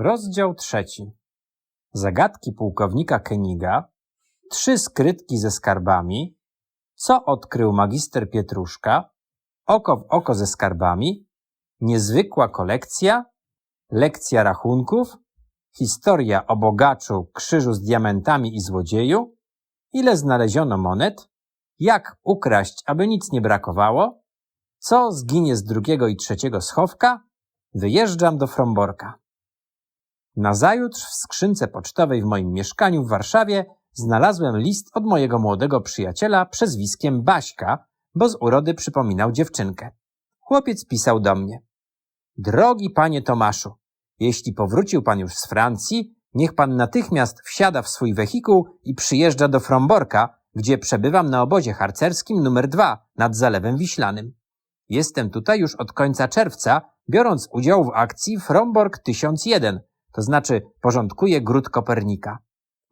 Rozdział trzeci. Zagadki pułkownika Keniga, trzy skrytki ze skarbami, co odkrył magister Pietruszka, oko w oko ze skarbami, niezwykła kolekcja, lekcja rachunków, historia o bogaczu, krzyżu z diamentami i złodzieju, ile znaleziono monet, jak ukraść, aby nic nie brakowało, co zginie z drugiego i trzeciego schowka, wyjeżdżam do Fromborka. Nazajutrz w skrzynce pocztowej w moim mieszkaniu w Warszawie znalazłem list od mojego młodego przyjaciela przezwiskiem Baśka, bo z urody przypominał dziewczynkę. Chłopiec pisał do mnie. Drogi panie Tomaszu, jeśli powrócił pan już z Francji, niech pan natychmiast wsiada w swój wehikuł i przyjeżdża do Fromborka, gdzie przebywam na obozie harcerskim numer dwa nad Zalewem Wiślanym. Jestem tutaj już od końca czerwca, biorąc udział w akcji Fromborg 1001, to znaczy porządkuje gród Kopernika.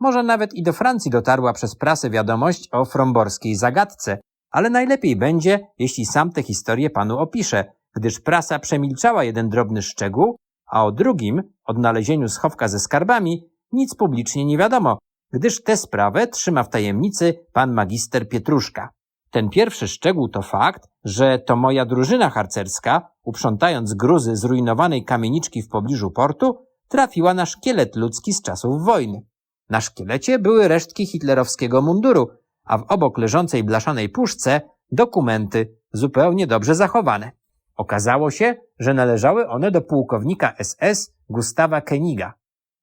Może nawet i do Francji dotarła przez prasę wiadomość o fromborskiej zagadce, ale najlepiej będzie, jeśli sam tę historię panu opiszę, gdyż prasa przemilczała jeden drobny szczegół, a o drugim, odnalezieniu schowka ze skarbami, nic publicznie nie wiadomo, gdyż tę sprawę trzyma w tajemnicy pan magister Pietruszka. Ten pierwszy szczegół to fakt, że to moja drużyna harcerska, uprzątając gruzy zrujnowanej kamieniczki w pobliżu portu, trafiła na szkielet ludzki z czasów wojny. Na szkielecie były resztki hitlerowskiego munduru, a w obok leżącej blaszanej puszce dokumenty zupełnie dobrze zachowane. Okazało się, że należały one do pułkownika SS Gustawa Keniga.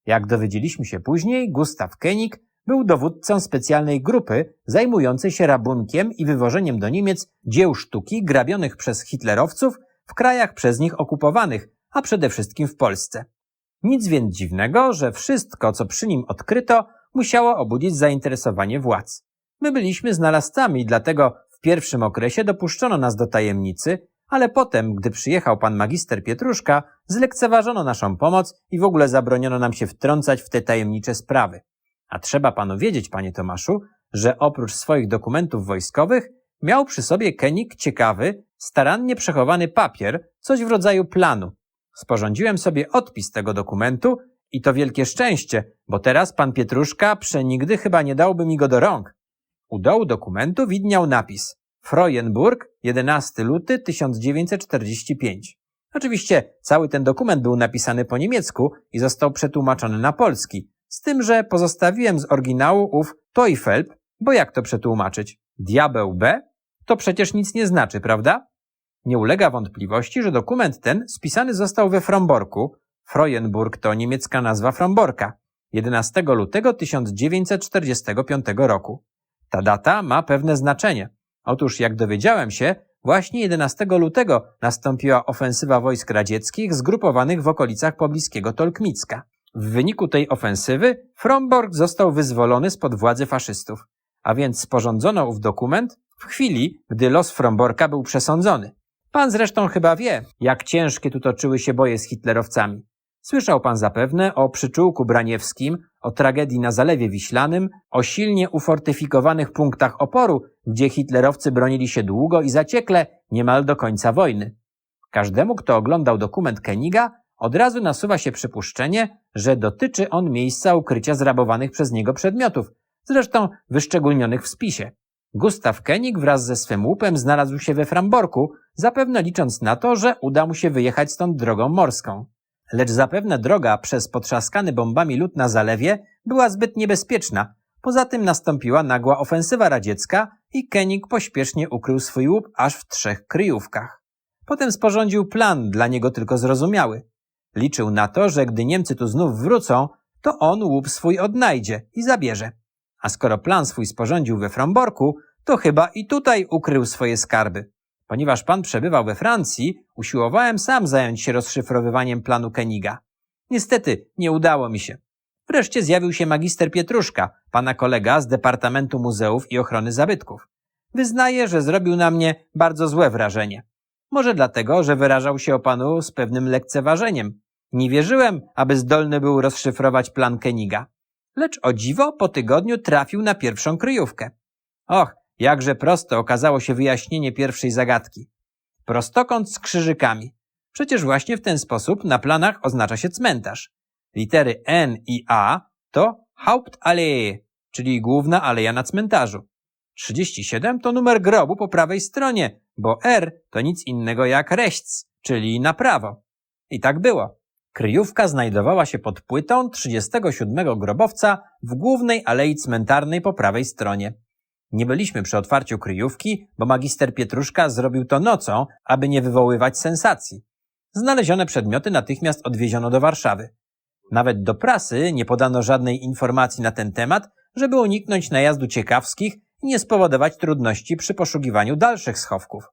Jak dowiedzieliśmy się później, Gustaw Kenig był dowódcą specjalnej grupy zajmującej się rabunkiem i wywożeniem do Niemiec dzieł sztuki grabionych przez hitlerowców w krajach przez nich okupowanych, a przede wszystkim w Polsce. Nic więc dziwnego, że wszystko, co przy nim odkryto, musiało obudzić zainteresowanie władz. My byliśmy znalazcami, dlatego w pierwszym okresie dopuszczono nas do tajemnicy, ale potem, gdy przyjechał pan magister Pietruszka, zlekceważono naszą pomoc i w ogóle zabroniono nam się wtrącać w te tajemnicze sprawy. A trzeba panu wiedzieć, panie Tomaszu, że oprócz swoich dokumentów wojskowych miał przy sobie Kenik ciekawy, starannie przechowany papier, coś w rodzaju planu. Sporządziłem sobie odpis tego dokumentu i to wielkie szczęście, bo teraz pan Pietruszka przenigdy chyba nie dałby mi go do rąk. U dołu dokumentu widniał napis Freuenburg, 11 luty 1945. Oczywiście cały ten dokument był napisany po niemiecku i został przetłumaczony na polski, z tym, że pozostawiłem z oryginału ów Teufelb, bo jak to przetłumaczyć? Diabeł B? To przecież nic nie znaczy, prawda? Nie ulega wątpliwości, że dokument ten spisany został we Fromborku. Freuenburg to niemiecka nazwa Fromborka. 11 lutego 1945 roku. Ta data ma pewne znaczenie. Otóż, jak dowiedziałem się, właśnie 11 lutego nastąpiła ofensywa wojsk radzieckich zgrupowanych w okolicach pobliskiego Tolkmicka. W wyniku tej ofensywy Fromborg został wyzwolony spod władzy faszystów, a więc sporządzono ów dokument w chwili, gdy los Fromborka był przesądzony. Pan zresztą chyba wie, jak ciężkie tu toczyły się boje z hitlerowcami. Słyszał pan zapewne o przyczółku braniewskim, o tragedii na Zalewie Wiślanym, o silnie ufortyfikowanych punktach oporu, gdzie hitlerowcy bronili się długo i zaciekle, niemal do końca wojny. Każdemu, kto oglądał dokument Keniga, od razu nasuwa się przypuszczenie, że dotyczy on miejsca ukrycia zrabowanych przez niego przedmiotów, zresztą wyszczególnionych w spisie. Gustaw Kenig wraz ze swym łupem znalazł się we Framborku, zapewne licząc na to, że uda mu się wyjechać stąd drogą morską. Lecz zapewne droga przez potrzaskany bombami lód na zalewie była zbyt niebezpieczna. Poza tym nastąpiła nagła ofensywa radziecka i Kenig pośpiesznie ukrył swój łup aż w trzech kryjówkach. Potem sporządził plan, dla niego tylko zrozumiały. Liczył na to, że gdy Niemcy tu znów wrócą, to on łup swój odnajdzie i zabierze. A skoro plan swój sporządził we Fromborku, to chyba i tutaj ukrył swoje skarby. Ponieważ pan przebywał we Francji, usiłowałem sam zająć się rozszyfrowywaniem planu Keniga. Niestety, nie udało mi się. Wreszcie zjawił się magister Pietruszka, pana kolega z Departamentu Muzeów i Ochrony Zabytków. Wyznaję, że zrobił na mnie bardzo złe wrażenie. Może dlatego, że wyrażał się o panu z pewnym lekceważeniem. Nie wierzyłem, aby zdolny był rozszyfrować plan Keniga. Lecz o dziwo po tygodniu trafił na pierwszą kryjówkę. Och, Jakże prosto okazało się wyjaśnienie pierwszej zagadki. Prostokąt z krzyżykami. Przecież właśnie w ten sposób na planach oznacza się cmentarz. litery N i A to Hauptallee, czyli główna aleja na cmentarzu. 37 to numer grobu po prawej stronie, bo R to nic innego jak rechts, czyli na prawo. I tak było. Kryjówka znajdowała się pod płytą 37 grobowca w głównej alei cmentarnej po prawej stronie. Nie byliśmy przy otwarciu kryjówki, bo magister Pietruszka zrobił to nocą, aby nie wywoływać sensacji. Znalezione przedmioty natychmiast odwieziono do Warszawy. Nawet do prasy nie podano żadnej informacji na ten temat, żeby uniknąć najazdu ciekawskich i nie spowodować trudności przy poszukiwaniu dalszych schowków.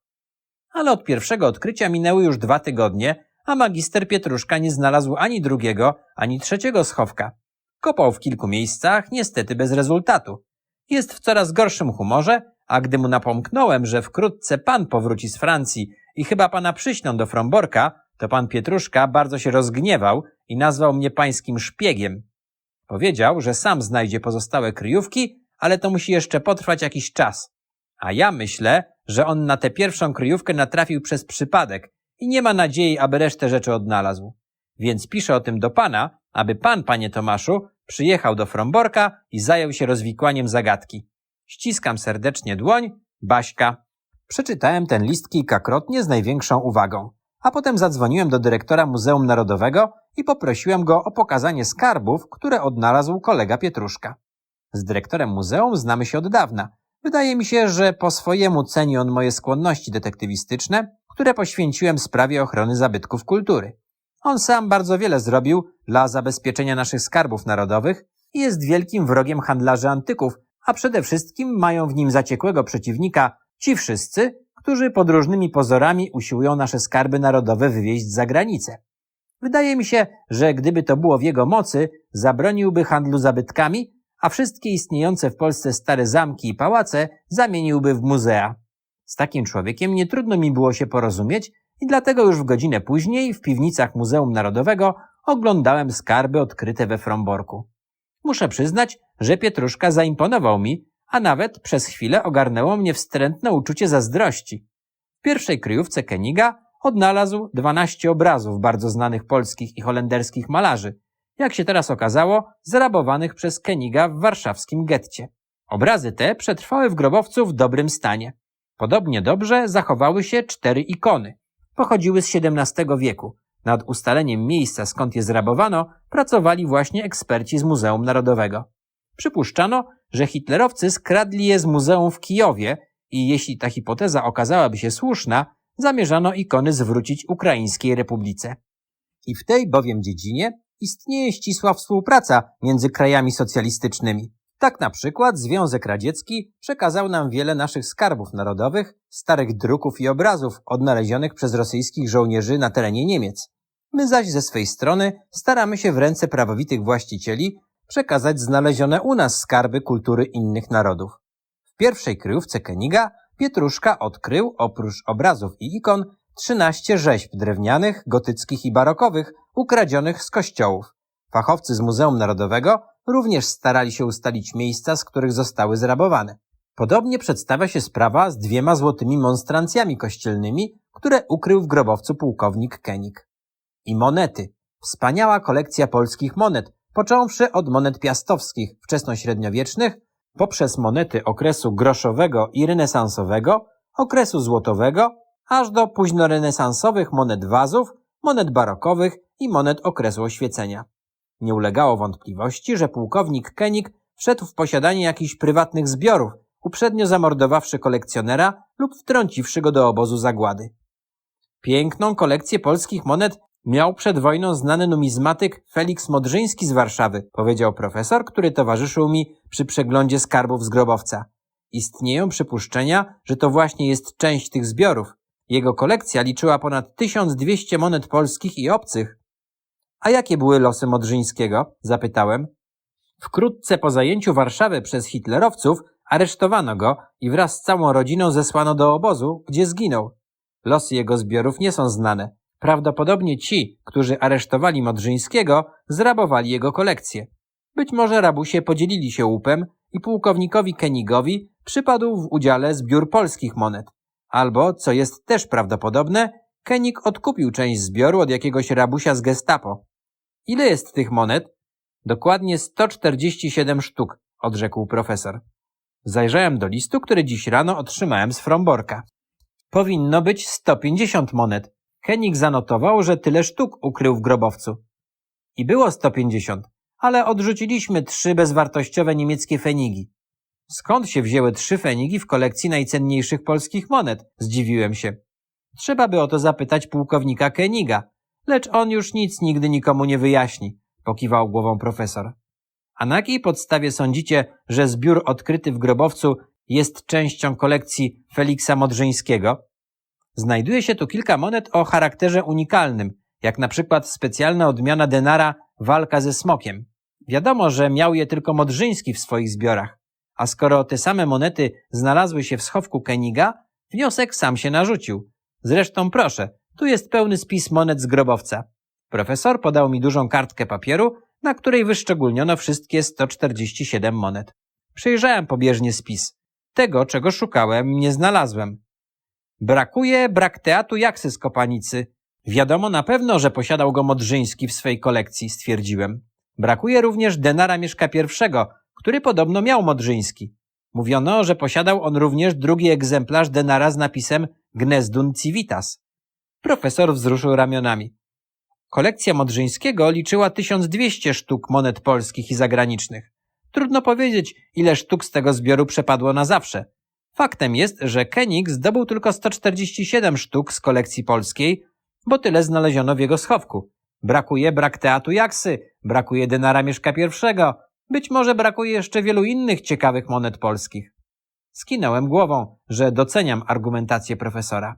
Ale od pierwszego odkrycia minęły już dwa tygodnie, a magister Pietruszka nie znalazł ani drugiego, ani trzeciego schowka. Kopał w kilku miejscach, niestety bez rezultatu. Jest w coraz gorszym humorze, a gdy mu napomknąłem, że wkrótce pan powróci z Francji i chyba pana przyśną do Fromborka, to pan Pietruszka bardzo się rozgniewał i nazwał mnie pańskim szpiegiem. Powiedział, że sam znajdzie pozostałe kryjówki, ale to musi jeszcze potrwać jakiś czas. A ja myślę, że on na tę pierwszą kryjówkę natrafił przez przypadek i nie ma nadziei, aby resztę rzeczy odnalazł. Więc piszę o tym do pana, aby pan, panie Tomaszu, przyjechał do Fromborka i zajął się rozwikłaniem zagadki. Ściskam serdecznie dłoń, Baśka. Przeczytałem ten list kilkakrotnie z największą uwagą, a potem zadzwoniłem do dyrektora Muzeum Narodowego i poprosiłem go o pokazanie skarbów, które odnalazł kolega Pietruszka. Z dyrektorem muzeum znamy się od dawna. Wydaje mi się, że po swojemu ceni on moje skłonności detektywistyczne, które poświęciłem sprawie ochrony zabytków kultury. On sam bardzo wiele zrobił dla zabezpieczenia naszych skarbów narodowych i jest wielkim wrogiem handlarzy antyków, a przede wszystkim mają w nim zaciekłego przeciwnika ci wszyscy, którzy pod różnymi pozorami usiłują nasze skarby narodowe wywieźć za granicę. Wydaje mi się, że gdyby to było w jego mocy, zabroniłby handlu zabytkami, a wszystkie istniejące w Polsce stare zamki i pałace zamieniłby w muzea. Z takim człowiekiem nie trudno mi było się porozumieć i dlatego już w godzinę później w piwnicach Muzeum Narodowego oglądałem skarby odkryte we Fromborku. Muszę przyznać, że Pietruszka zaimponował mi, a nawet przez chwilę ogarnęło mnie wstrętne uczucie zazdrości. W pierwszej kryjówce Keniga odnalazł 12 obrazów bardzo znanych polskich i holenderskich malarzy, jak się teraz okazało, zrabowanych przez Keniga w warszawskim getcie. Obrazy te przetrwały w grobowcu w dobrym stanie. Podobnie dobrze zachowały się cztery ikony. Pochodziły z XVII wieku. Nad ustaleniem miejsca, skąd je zrabowano, pracowali właśnie eksperci z Muzeum Narodowego. Przypuszczano, że hitlerowcy skradli je z muzeum w Kijowie i jeśli ta hipoteza okazałaby się słuszna, zamierzano ikony zwrócić Ukraińskiej Republice. I w tej bowiem dziedzinie istnieje ścisła współpraca między krajami socjalistycznymi. Tak na przykład Związek Radziecki przekazał nam wiele naszych skarbów narodowych, starych druków i obrazów odnalezionych przez rosyjskich żołnierzy na terenie Niemiec. My zaś ze swej strony staramy się w ręce prawowitych właścicieli przekazać znalezione u nas skarby kultury innych narodów. W pierwszej kryjówce Keniga Pietruszka odkrył, oprócz obrazów i ikon, 13 rzeźb drewnianych, gotyckich i barokowych, ukradzionych z kościołów. Fachowcy z Muzeum Narodowego również starali się ustalić miejsca, z których zostały zrabowane. Podobnie przedstawia się sprawa z dwiema złotymi monstrancjami kościelnymi, które ukrył w grobowcu pułkownik Kenik. I monety. Wspaniała kolekcja polskich monet, począwszy od monet piastowskich wczesnośredniowiecznych, poprzez monety okresu groszowego i renesansowego, okresu złotowego, aż do późnorenesansowych monet wazów, monet barokowych i monet okresu oświecenia. Nie ulegało wątpliwości, że pułkownik Kenik wszedł w posiadanie jakichś prywatnych zbiorów, uprzednio zamordowawszy kolekcjonera lub wtrąciwszy go do obozu zagłady. Piękną kolekcję polskich monet miał przed wojną znany numizmatyk Felix Modrzyński z Warszawy, powiedział profesor, który towarzyszył mi przy przeglądzie skarbów z grobowca. Istnieją przypuszczenia, że to właśnie jest część tych zbiorów. Jego kolekcja liczyła ponad 1200 monet polskich i obcych. A jakie były losy Modrzyńskiego? zapytałem. Wkrótce po zajęciu Warszawy przez hitlerowców aresztowano go i wraz z całą rodziną zesłano do obozu, gdzie zginął. Losy jego zbiorów nie są znane. Prawdopodobnie ci, którzy aresztowali Modrzyńskiego, zrabowali jego kolekcję. Być może rabusie podzielili się łupem i pułkownikowi Kenigowi przypadł w udziale zbiór polskich monet. Albo, co jest też prawdopodobne, Kenig odkupił część zbioru od jakiegoś rabusia z gestapo. Ile jest tych monet? Dokładnie 147 sztuk, odrzekł profesor. Zajrzałem do listu, który dziś rano otrzymałem z Fromborka. Powinno być 150 monet. Henik zanotował, że tyle sztuk ukrył w grobowcu. I było 150, ale odrzuciliśmy trzy bezwartościowe niemieckie fenigi. Skąd się wzięły trzy fenigi w kolekcji najcenniejszych polskich monet? Zdziwiłem się. Trzeba by o to zapytać pułkownika Keniga, lecz on już nic nigdy nikomu nie wyjaśni, pokiwał głową profesor. A na jakiej podstawie sądzicie, że zbiór odkryty w grobowcu jest częścią kolekcji Feliksa Modrzyńskiego? Znajduje się tu kilka monet o charakterze unikalnym, jak na przykład specjalna odmiana denara walka ze smokiem. Wiadomo, że miał je tylko Modrzyński w swoich zbiorach, a skoro te same monety znalazły się w schowku Keniga, wniosek sam się narzucił. Zresztą proszę, tu jest pełny spis monet z grobowca. Profesor podał mi dużą kartkę papieru, na której wyszczególniono wszystkie 147 monet. Przejrzałem pobieżnie spis. Tego, czego szukałem, nie znalazłem. Brakuje brakteatu jaksy z kopanicy. Wiadomo na pewno, że posiadał go Modrzyński w swej kolekcji, stwierdziłem. Brakuje również denara Mieszka I, który podobno miał Modrzyński. Mówiono, że posiadał on również drugi egzemplarz denara z napisem Gnezdun Civitas. Profesor wzruszył ramionami. Kolekcja Modrzyńskiego liczyła 1200 sztuk monet polskich i zagranicznych. Trudno powiedzieć, ile sztuk z tego zbioru przepadło na zawsze. Faktem jest, że Kenig zdobył tylko 147 sztuk z kolekcji polskiej, bo tyle znaleziono w jego schowku. Brakuje brakteatu jaksy, brakuje denara Mieszka I, być może brakuje jeszcze wielu innych ciekawych monet polskich. Skinąłem głową, że doceniam argumentację profesora.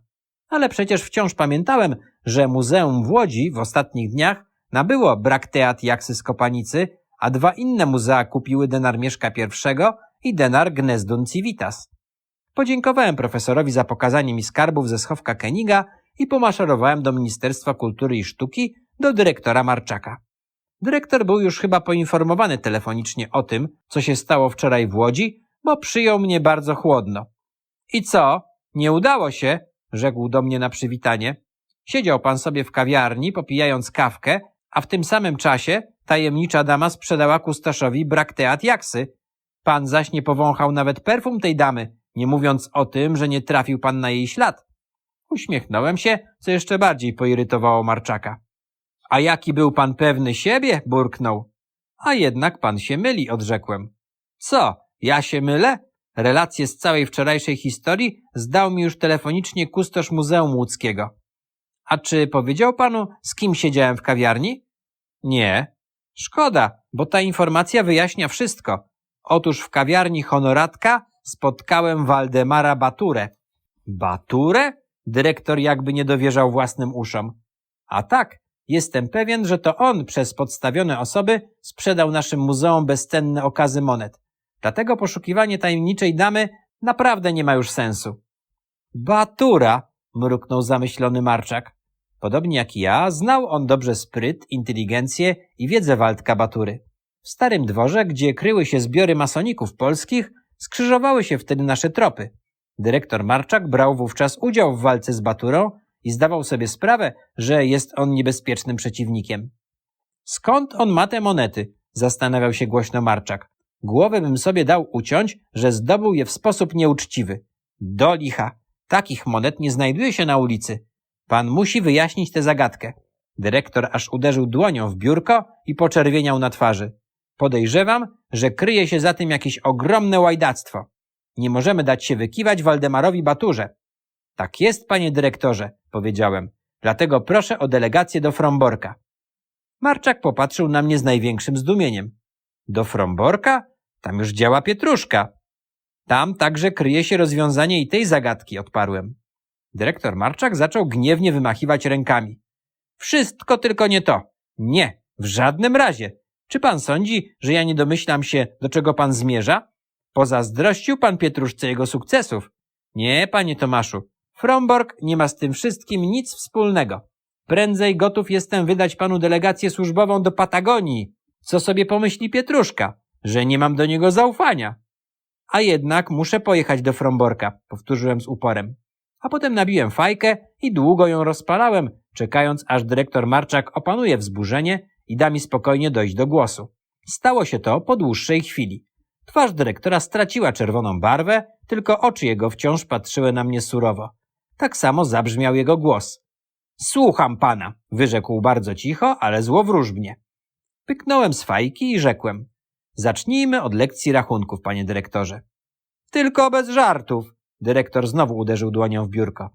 Ale przecież wciąż pamiętałem, że muzeum w Łodzi w ostatnich dniach nabyło brakteat jaksy z Kopanicy, a dwa inne muzea kupiły denar Mieszka I i denar Gnezdun Civitas. Podziękowałem profesorowi za pokazanie mi skarbów ze schowka Keniga i pomaszerowałem do Ministerstwa Kultury i Sztuki do dyrektora Marczaka. Dyrektor był już chyba poinformowany telefonicznie o tym, co się stało wczoraj w Łodzi, bo przyjął mnie bardzo chłodno. I co? Nie udało się? Rzekł do mnie na przywitanie. Siedział pan sobie w kawiarni, popijając kawkę, a w tym samym czasie tajemnicza dama sprzedała kustoszowi brakteat jaksy. Pan zaś nie powąchał nawet perfum tej damy, nie mówiąc o tym, że nie trafił pan na jej ślad. Uśmiechnąłem się, co jeszcze bardziej poirytowało Marczaka. A jaki był pan pewny siebie? burknął. A jednak pan się myli, odrzekłem. Co, ja się mylę? Relację z całej wczorajszej historii zdał mi już telefonicznie kustosz Muzeum Łódzkiego. A czy powiedział panu, z kim siedziałem w kawiarni? Nie. Szkoda, bo ta informacja wyjaśnia wszystko. Otóż w kawiarni Honoratka spotkałem Waldemara Baturę. Baturę? Dyrektor jakby nie dowierzał własnym uszom. A tak, jestem pewien, że to on przez podstawione osoby sprzedał naszym muzeum bezcenne okazy monet. Dlatego poszukiwanie tajemniczej damy naprawdę nie ma już sensu. Batura, mruknął zamyślony Marczak. Podobnie jak ja, znał on dobrze spryt, inteligencję i wiedzę Waldka Batury. W starym dworze, gdzie kryły się zbiory masoników polskich, skrzyżowały się wtedy nasze tropy. Dyrektor Marczak brał wówczas udział w walce z Baturą i zdawał sobie sprawę, że jest on niebezpiecznym przeciwnikiem. Skąd on ma te monety? Zastanawiał się głośno Marczak. Głowę bym sobie dał uciąć, że zdobył je w sposób nieuczciwy. Do licha. Takich monet nie znajduje się na ulicy. Pan musi wyjaśnić tę zagadkę. Dyrektor aż uderzył dłonią w biurko i poczerwieniał na twarzy. Podejrzewam, że kryje się za tym jakieś ogromne łajdactwo. Nie możemy dać się wykiwać Waldemarowi Baturze. Tak jest, panie dyrektorze, powiedziałem. Dlatego proszę o delegację do Fromborka. Marczak popatrzył na mnie z największym zdumieniem. Do Fromborka? Tam już działa Pietruszka. Tam także kryje się rozwiązanie i tej zagadki, odparłem. Dyrektor Marczak zaczął gniewnie wymachiwać rękami. Wszystko tylko nie to. Nie, w żadnym razie. Czy pan sądzi, że ja nie domyślam się, do czego pan zmierza? Pozazdrościł pan Pietruszce jego sukcesów. Nie, panie Tomaszu. Fromborg nie ma z tym wszystkim nic wspólnego. Prędzej gotów jestem wydać panu delegację służbową do Patagonii. Co sobie pomyśli Pietruszka? Że nie mam do niego zaufania. A jednak muszę pojechać do Fromborka, powtórzyłem z uporem. A potem nabiłem fajkę i długo ją rozpalałem, czekając aż dyrektor Marczak opanuje wzburzenie i da mi spokojnie dojść do głosu. Stało się to po dłuższej chwili. Twarz dyrektora straciła czerwoną barwę, tylko oczy jego wciąż patrzyły na mnie surowo. Tak samo zabrzmiał jego głos. Słucham pana, wyrzekł bardzo cicho, ale złowróżbnie. Pyknąłem z fajki i rzekłem. Zacznijmy od lekcji rachunków, panie dyrektorze. Tylko bez żartów. Dyrektor znowu uderzył dłonią w biurko.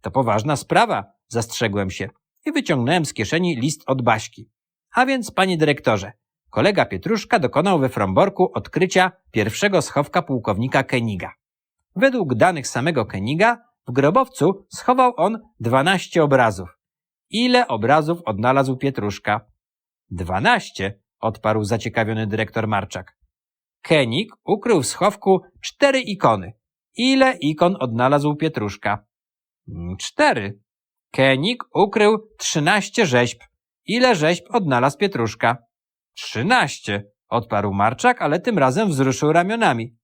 To poważna sprawa, zastrzegłem się i wyciągnąłem z kieszeni list od Baśki. A więc, panie dyrektorze, kolega Pietruszka dokonał we Fromborku odkrycia pierwszego schowka pułkownika Keniga. Według danych samego Keniga w grobowcu schował on 12 obrazów. Ile obrazów odnalazł Pietruszka? Dwanaście, odparł zaciekawiony dyrektor Marczak. Kenig ukrył w schowku cztery ikony. Ile ikon odnalazł Pietruszka? "Mm, Cztery. Kenig ukrył trzynaście rzeźb. Ile rzeźb odnalazł Pietruszka? Trzynaście, odparł Marczak, ale tym razem wzruszył ramionami.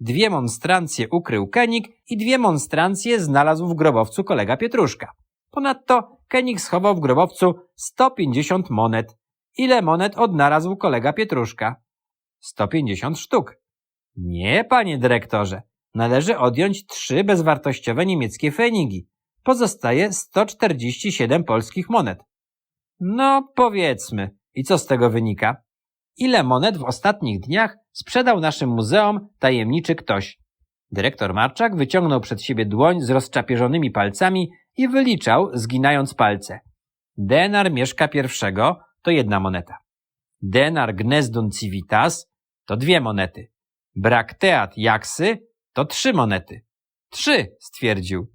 Dwie monstrancje ukrył Kenig i dwie monstrancje znalazł w grobowcu kolega Pietruszka. Ponadto Kenig schował w grobowcu 150 monet. Ile monet odnalazł kolega Pietruszka? 150 sztuk. Nie, panie dyrektorze. Należy odjąć trzy bezwartościowe niemieckie fenigi. Pozostaje 147 polskich monet. No, powiedzmy. I co z tego wynika? Ile monet w ostatnich dniach sprzedał naszym muzeum tajemniczy ktoś? Dyrektor Marczak wyciągnął przed siebie dłoń z rozczapieżonymi palcami i wyliczał, zginając palce. Denar mieszka pierwszego to jedna moneta. Denar gnezdun civitas to dwie monety. Brakteat jaksy to trzy monety. Trzy, stwierdził.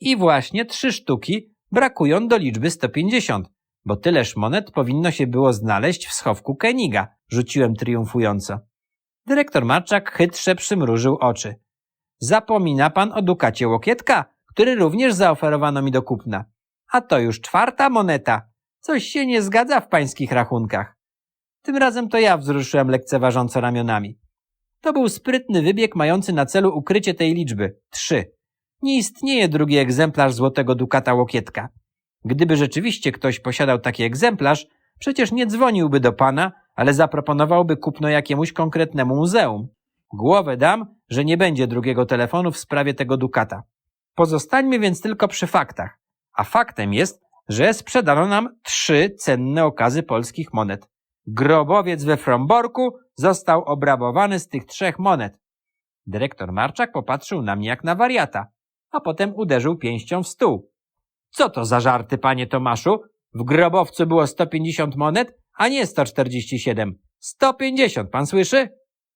I właśnie trzy sztuki brakują do liczby 150, bo tyleż monet powinno się było znaleźć w schowku Keniga, rzuciłem triumfująco. Dyrektor Marczak chytrze przymrużył oczy. Zapomina pan o dukacie Łokietka, który również zaoferowano mi do kupna. A to już czwarta moneta. Coś się nie zgadza w pańskich rachunkach. Tym razem to ja wzruszyłem lekceważąco ramionami. To był sprytny wybieg mający na celu ukrycie tej liczby. Trzy. Nie istnieje drugi egzemplarz złotego dukata Łokietka. Gdyby rzeczywiście ktoś posiadał taki egzemplarz, przecież nie dzwoniłby do pana, ale zaproponowałby kupno jakiemuś konkretnemu muzeum. Głowę dam, że nie będzie drugiego telefonu w sprawie tego dukata. Pozostańmy więc tylko przy faktach. A faktem jest, że sprzedano nam trzy cenne okazy polskich monet. Grobowiec we Fromborku został obrabowany z tych trzech monet. Dyrektor Marczak popatrzył na mnie jak na wariata, a potem uderzył pięścią w stół. Co to za żarty, panie Tomaszu? W grobowcu było 150 monet, a nie 147. 150, pan słyszy?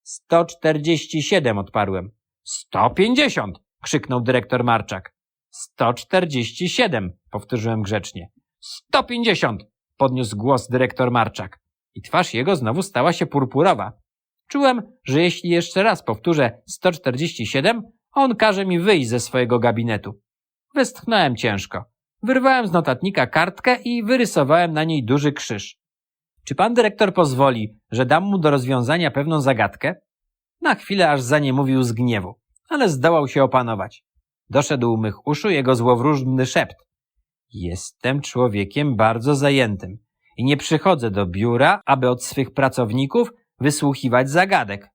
147, odparłem. 150, krzyknął dyrektor Marczak. 147, powtórzyłem grzecznie. 150, podniósł głos dyrektor Marczak. I twarz jego znowu stała się purpurowa. Czułem, że jeśli jeszcze raz powtórzę 147, on każe mi wyjść ze swojego gabinetu. Westchnąłem ciężko. Wyrwałem z notatnika kartkę i wyrysowałem na niej duży krzyż. Czy pan dyrektor pozwoli, że dam mu do rozwiązania pewną zagadkę? Na chwilę aż zaniemówił z gniewu, ale zdołał się opanować. Doszedł mych uszu jego złowróżny szept. Jestem człowiekiem bardzo zajętym i nie przychodzę do biura, aby od swych pracowników wysłuchiwać zagadek.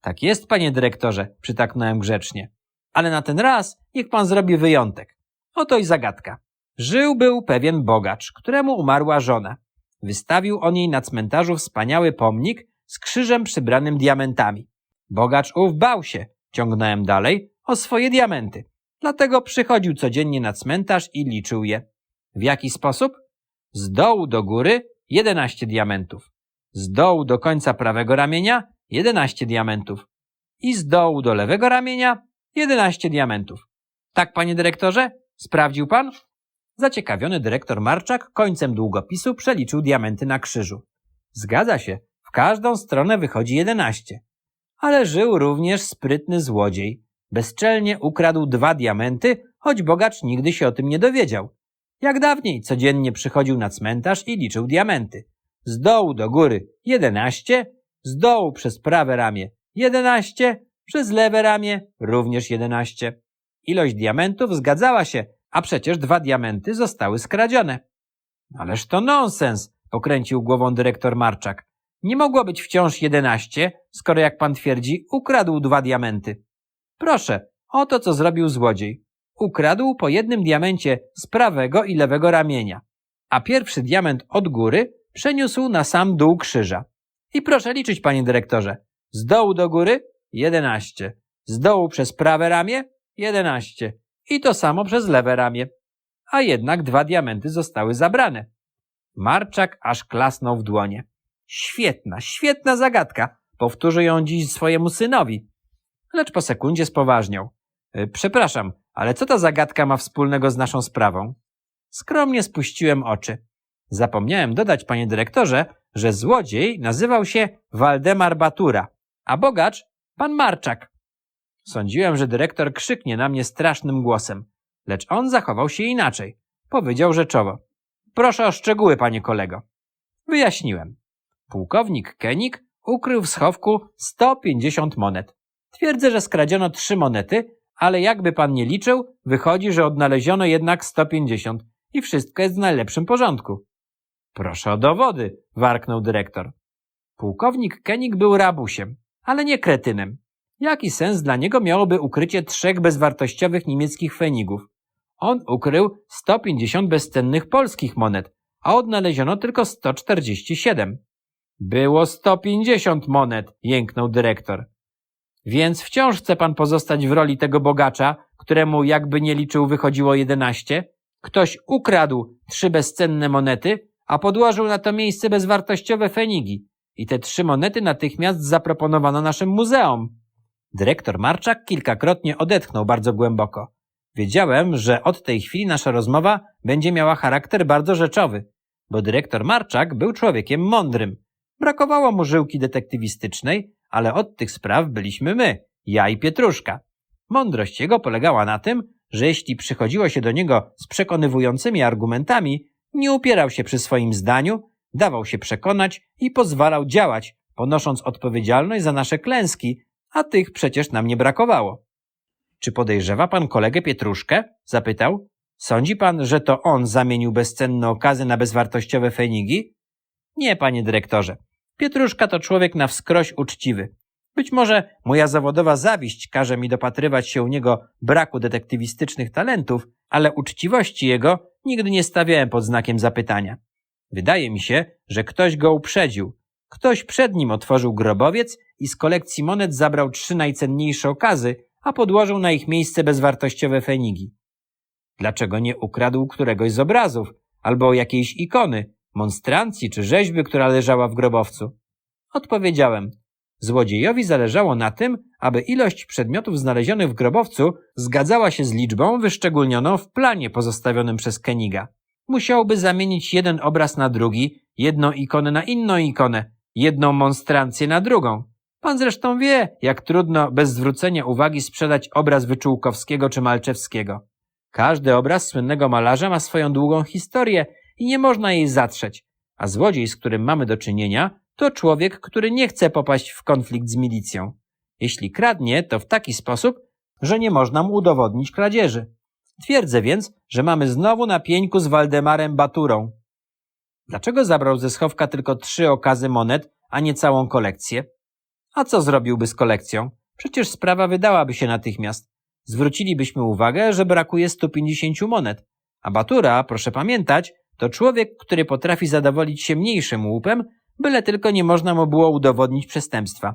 Tak jest, panie dyrektorze, przytaknąłem grzecznie. Ale na ten raz niech pan zrobi wyjątek. Oto i zagadka. Żył był pewien bogacz, któremu umarła żona. Wystawił on jej na cmentarzu wspaniały pomnik z krzyżem przybranym diamentami. Bogacz ów bał się, ciągnąłem dalej, o swoje diamenty. Dlatego przychodził codziennie na cmentarz i liczył je. W jaki sposób? Z dołu do góry 11 diamentów. Z dołu do końca prawego ramienia 11 diamentów. I z dołu do lewego ramienia 11 diamentów. Tak, panie dyrektorze? Sprawdził pan? Zaciekawiony dyrektor Marczak końcem długopisu przeliczył diamenty na krzyżu. Zgadza się, w każdą stronę wychodzi 11. Ale żył również sprytny złodziej. Bezczelnie ukradł dwa diamenty, choć bogacz nigdy się o tym nie dowiedział. Jak dawniej codziennie przychodził na cmentarz i liczył diamenty. Z dołu do góry 11, z dołu przez prawe ramię 11, przez lewe ramię również 11. Ilość diamentów zgadzała się, a przecież dwa diamenty zostały skradzione. Ależ to nonsens, pokręcił głową dyrektor Marczak. Nie mogło być wciąż jedenaście, skoro jak pan twierdzi, ukradł dwa diamenty. Proszę, oto co zrobił złodziej. Ukradł po jednym diamencie z prawego i lewego ramienia, a pierwszy diament od góry przeniósł na sam dół krzyża. I proszę liczyć, panie dyrektorze. Z dołu do góry jedenaście, z dołu przez prawe ramię jedenaście i to samo przez lewe ramię. A jednak dwa diamenty zostały zabrane. Marczak aż klasnął w dłonie. Świetna, świetna zagadka. Powtórzę ją dziś swojemu synowi. Lecz po sekundzie spoważniał. "Y, Przepraszam, ale co ta zagadka ma wspólnego z naszą sprawą? Skromnie spuściłem oczy. Zapomniałem dodać, panie dyrektorze, że złodziej nazywał się Waldemar Batura, a bogacz pan Marczak. Sądziłem, że dyrektor krzyknie na mnie strasznym głosem, lecz on zachował się inaczej. Powiedział rzeczowo. Proszę o szczegóły, panie kolego. Wyjaśniłem. Pułkownik Kenik ukrył w schowku 150 monet. Twierdzę, że skradziono trzy monety, ale jakby pan nie liczył, wychodzi, że odnaleziono jednak 150 i wszystko jest w najlepszym porządku. Proszę o dowody, warknął dyrektor. Pułkownik Kenik był rabusiem, ale nie kretynem. Jaki sens dla niego miałoby ukrycie trzech bezwartościowych niemieckich fenigów? On ukrył 150 bezcennych polskich monet, a odnaleziono tylko 147. Było 150 monet, jęknął dyrektor. Więc wciąż chce pan pozostać w roli tego bogacza, któremu jakby nie liczył wychodziło 11? Ktoś ukradł trzy bezcenne monety, a podłożył na to miejsce bezwartościowe fenigi. I te trzy monety natychmiast zaproponowano naszym muzeum. Dyrektor Marczak kilkakrotnie odetchnął bardzo głęboko. Wiedziałem, że od tej chwili nasza rozmowa będzie miała charakter bardzo rzeczowy, bo dyrektor Marczak był człowiekiem mądrym. Brakowało mu żyłki detektywistycznej, ale od tych spraw byliśmy my, ja i Pietruszka. Mądrość jego polegała na tym, że jeśli przychodziło się do niego z przekonywującymi argumentami, nie upierał się przy swoim zdaniu, dawał się przekonać i pozwalał działać, ponosząc odpowiedzialność za nasze klęski, a tych przecież nam nie brakowało. Czy podejrzewa pan kolegę Pietruszkę? zapytał. Sądzi pan, że to on zamienił bezcenne okazy na bezwartościowe fenigi? Nie, panie dyrektorze. Pietruszka to człowiek na wskroś uczciwy. Być może moja zawodowa zawiść każe mi dopatrywać się u niego braku detektywistycznych talentów, ale uczciwości jego nigdy nie stawiałem pod znakiem zapytania. Wydaje mi się, że ktoś go uprzedził. Ktoś przed nim otworzył grobowiec i z kolekcji monet zabrał trzy najcenniejsze okazy, a podłożył na ich miejsce bezwartościowe fenigi. Dlaczego nie ukradł któregoś z obrazów, albo jakiejś ikony, monstrancji czy rzeźby, która leżała w grobowcu? Odpowiedziałem. Złodziejowi zależało na tym, aby ilość przedmiotów znalezionych w grobowcu zgadzała się z liczbą wyszczególnioną w planie pozostawionym przez Keniga. Musiałby zamienić jeden obraz na drugi, jedną ikonę na inną ikonę, jedną monstrancję na drugą. Pan zresztą wie, jak trudno bez zwrócenia uwagi sprzedać obraz Wyczółkowskiego czy Malczewskiego. Każdy obraz słynnego malarza ma swoją długą historię i nie można jej zatrzeć, a złodziej, z którym mamy do czynienia, to człowiek, który nie chce popaść w konflikt z milicją. Jeśli kradnie, to w taki sposób, że nie można mu udowodnić kradzieży. Twierdzę więc, że mamy znowu na pieńku z Waldemarem Baturą. Dlaczego zabrał ze schowka tylko trzy okazy monet, a nie całą kolekcję? A co zrobiłby z kolekcją? Przecież sprawa wydałaby się natychmiast. Zwrócilibyśmy uwagę, że brakuje 150 monet. A Batura, proszę pamiętać, to człowiek, który potrafi zadowolić się mniejszym łupem, byle tylko nie można mu było udowodnić przestępstwa.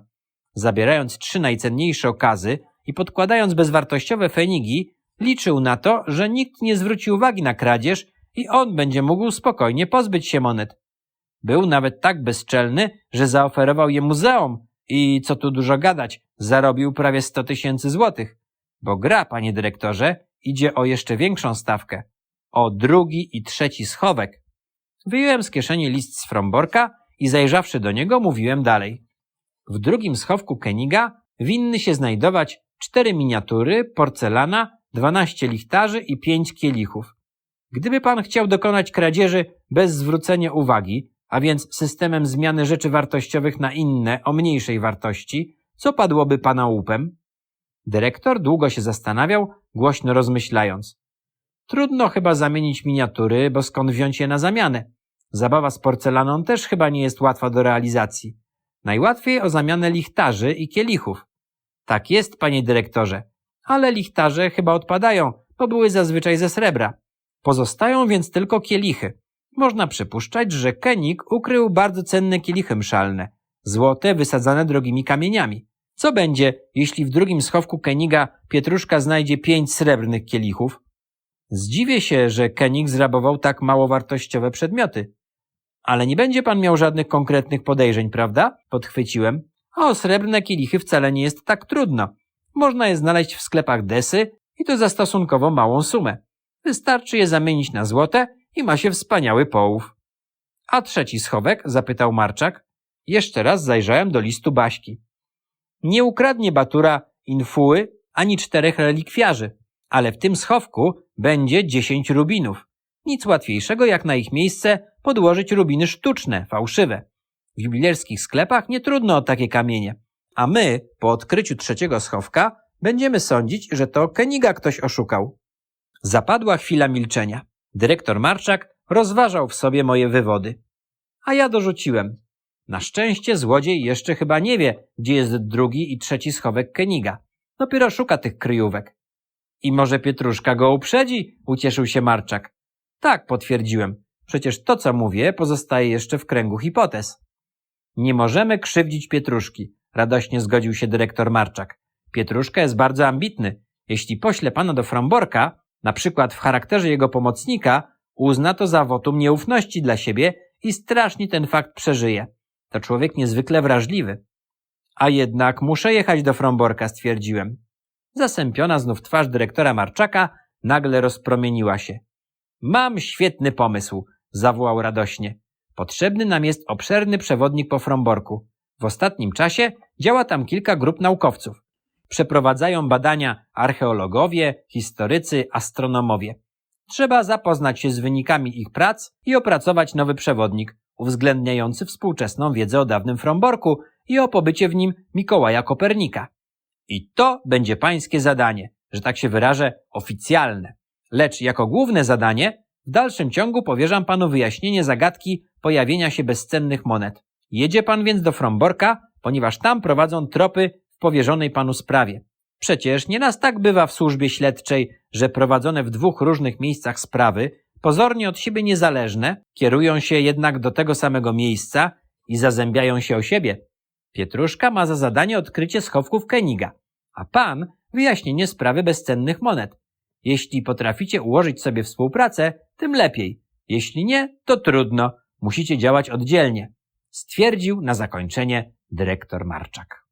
Zabierając trzy najcenniejsze okazy i podkładając bezwartościowe fenigi, liczył na to, że nikt nie zwróci uwagi na kradzież i on będzie mógł spokojnie pozbyć się monet. Był nawet tak bezczelny, że zaoferował je muzeum i, co tu dużo gadać, zarobił prawie 100 tysięcy złotych. Bo gra, panie dyrektorze, idzie o jeszcze większą stawkę. O drugi i trzeci schowek. Wyjąłem z kieszeni list z Fromborka i zajrzawszy do niego mówiłem dalej. W drugim schowku Keniga winny się znajdować cztery miniatury, porcelana, dwanaście lichtarzy i pięć kielichów. Gdyby pan chciał dokonać kradzieży bez zwrócenia uwagi, a więc systemem zmiany rzeczy wartościowych na inne o mniejszej wartości, co padłoby pana łupem? Dyrektor długo się zastanawiał, głośno rozmyślając. Trudno chyba zamienić miniatury, bo skąd wziąć je na zamianę? Zabawa z porcelaną też chyba nie jest łatwa do realizacji. Najłatwiej o zamianę lichtarzy i kielichów. Tak jest, panie dyrektorze, ale lichtarze chyba odpadają, bo były zazwyczaj ze srebra. Pozostają więc tylko kielichy. Można przypuszczać, że Kenik ukrył bardzo cenne kielichy mszalne, złote wysadzane drogimi kamieniami. Co będzie, jeśli w drugim schowku Keniga Pietruszka znajdzie pięć srebrnych kielichów? Zdziwię się, że Kenig zrabował tak mało wartościowe przedmioty. Ale nie będzie pan miał żadnych konkretnych podejrzeń, prawda? Podchwyciłem. O srebrne kielichy wcale nie jest tak trudno. Można je znaleźć w sklepach desy i to za stosunkowo małą sumę. Wystarczy je zamienić na złote i ma się wspaniały połów. A trzeci schowek? zapytał Marczak. Jeszcze raz zajrzałem do listu Baśki. Nie ukradnie Batura infuły ani czterech relikwiarzy, ale w tym schowku będzie dziesięć rubinów. Nic łatwiejszego jak na ich miejsce podłożyć rubiny sztuczne, fałszywe. W jubilerskich sklepach nie trudno o takie kamienie. A my, po odkryciu trzeciego schowka, będziemy sądzić, że to Keniga ktoś oszukał. Zapadła chwila milczenia. Dyrektor Marczak rozważał w sobie moje wywody. A ja dorzuciłem. Na szczęście złodziej jeszcze chyba nie wie, gdzie jest drugi i trzeci schowek Keniga. Dopiero szuka tych kryjówek. I może Pietruszka go uprzedzi? Ucieszył się Marczak. Tak, potwierdziłem. Przecież to, co mówię, pozostaje jeszcze w kręgu hipotez. Nie możemy krzywdzić Pietruszki, radośnie zgodził się dyrektor Marczak. Pietruszka jest bardzo ambitny. Jeśli pośle pana do Fromborka, na przykład w charakterze jego pomocnika, uzna to za wotum nieufności dla siebie i strasznie ten fakt przeżyje. To człowiek niezwykle wrażliwy. A jednak muszę jechać do Fromborka, stwierdziłem. Zasępiona znów twarz dyrektora Marczaka nagle rozpromieniła się. Mam świetny pomysł, zawołał radośnie. Potrzebny nam jest obszerny przewodnik po Fromborku. W ostatnim czasie działa tam kilka grup naukowców. Przeprowadzają badania archeologowie, historycy, astronomowie. Trzeba zapoznać się z wynikami ich prac i opracować nowy przewodnik, uwzględniający współczesną wiedzę o dawnym Fromborku i o pobycie w nim Mikołaja Kopernika. I to będzie pańskie zadanie, że tak się wyrażę, oficjalne. Lecz jako główne zadanie w dalszym ciągu powierzam panu wyjaśnienie zagadki pojawienia się bezcennych monet. Jedzie pan więc do Fromborka, ponieważ tam prowadzą tropy w powierzonej panu sprawie. Przecież nie nas tak bywa w służbie śledczej, że prowadzone w dwóch różnych miejscach sprawy, pozornie od siebie niezależne, kierują się jednak do tego samego miejsca i zazębiają się o siebie. Pietruszka ma za zadanie odkrycie schowków Keniga, a pan wyjaśnienie sprawy bezcennych monet. Jeśli potraficie ułożyć sobie współpracę, tym lepiej. Jeśli nie, to trudno. Musicie działać oddzielnie. Stwierdził na zakończenie dyrektor Marczak.